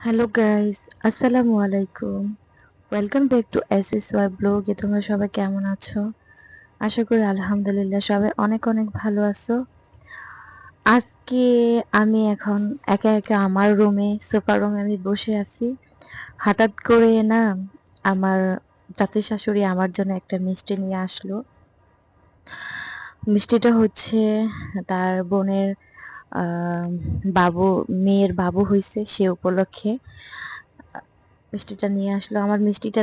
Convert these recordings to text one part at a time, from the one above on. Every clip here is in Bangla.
হ্যালো গাইস আসসালামু আলাইকুম welcome back to S S Y ব্লগে তোমরা সবাই কেমন আছো? আশা করি আলহামদুলিল্লাহ সবাই অনেক অনেক ভালো আছো। আজকে আমি এখন একা একা আমার রুমে সোফা রুমে আমি বসে আছি। হঠাৎ করে না আমার চাচি শাশুড়ি আমার জন্য একটা মিষ্টি নিয়ে আসলো। মিষ্টিটা হচ্ছে তার বোনের বাবু মেয়ের বাবু হইছে সে উপলক্ষে। মিষ্টিটা নিয়ে আসলো। আমার মিষ্টিটা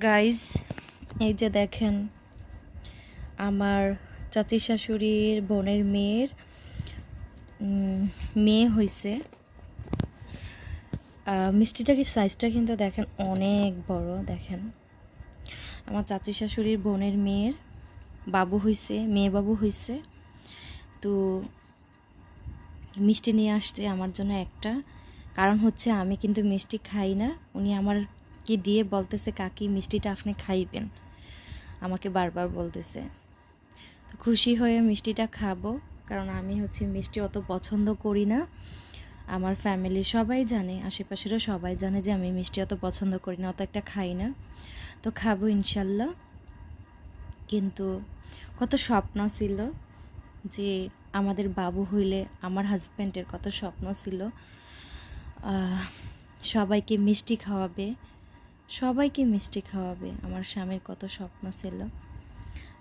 গাইজ এই যে দেখেন আমার চাচি শাশুড়ির বোনের মেয়ের মেয়ে হয়েছে মিষ্টিটা কি সাইজটা কিন্তু দেখেন অনেক বড়, দেখেন। আমার চাচি শাশুড়ির বোনের মেয়ের বাবু হয়েছে মেয়ে বাবু হয়েছে তো মিষ্টি নিয়ে আসছে আমার জন্য একটা। কারণ হচ্ছে আমি কিন্তু মিষ্টি খাই না, উনি আমার কি দিয়ে বলতেছে কাকি, মিষ্টিটা আপনি খাইবেন। আমাকে বারবার বলতেছে। তো খুশি হয়ে মিষ্টিটা খাব, কারণ আমি হচ্ছে মিষ্টি অত পছন্দ করি না। আমার ফ্যামিলি সবাই জানে, আশেপাশেরও সবাই জানে যে আমি মিষ্টি অত পছন্দ করি না, অত একটা খাই না। তো খাব ইনশাল্লাহ। কিন্তু কত স্বপ্ন ছিল যে আমাদের বাবু হইলে, আমার হাজব্যান্ডের কত স্বপ্ন ছিল সবাইকে মিষ্টি খাওয়াবে সবাইকে মিষ্টি খাওয়াবে, আমার স্বামীর কত স্বপ্ন ছিল।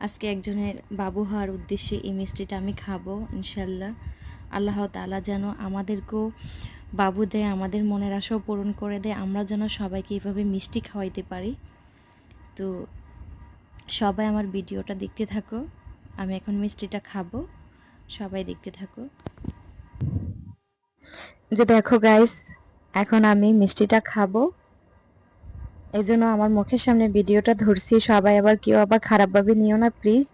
আজকে একজনের বাবু হওয়ার উদ্দেশ্যে এই মিষ্টিটা আমি খাব, ইনশাল্লাহ। আল্লাহ তালা যেন আমাদেরকেও বাবু দেয়, আমাদের মনের আশাও পূরণ করে দেয়, আমরা যেন সবাইকে এইভাবে মিষ্টি খাওয়াইতে পারি। তো সবাই আমার ভিডিওটা দেখতে থাকো, আমি এখন মিষ্টিটা খাব, সবাই দেখতে থাকো। যে দেখো গাইস এখন আমি মিষ্টিটা খাব। এই জন্য আমার মুখের সামনে ভিডিওটা ধরছি। সবাই আবার কেউ আবার খারাপভাবে নিও না প্লিজ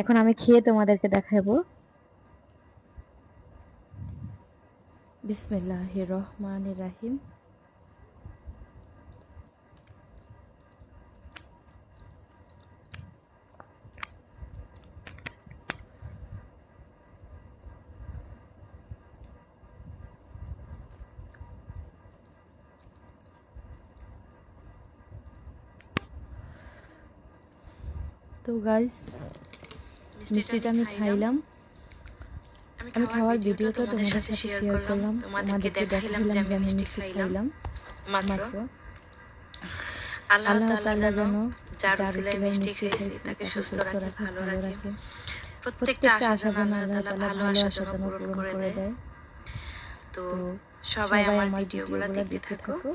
এখন আমি খেয়ে তোমাদেরকে দেখাবো। বিসমিল্লাহ রহমান রাহিম। তো গাইস মিষ্টিটা আমি খাইলাম। আমি খাওয়ার ভিডিওটা তোমাদের সাথে শেয়ার করলাম। তোমাদেরকে দেখাইলাম যে আমি মিষ্টি খাইলাম। মাত্র। আল্লাহ তাআলা যেন যার উসিলায় মিষ্টি খাইছি তাকে সুস্থ রাখে ভালো রাখে। প্রত্যেকটা আশা যেন আল্লাহ তাআলা ভালো আশা যেন পূরণ করে দেয়। তো সবাই আমার ভিডিওগুলো দেখতে থাকো।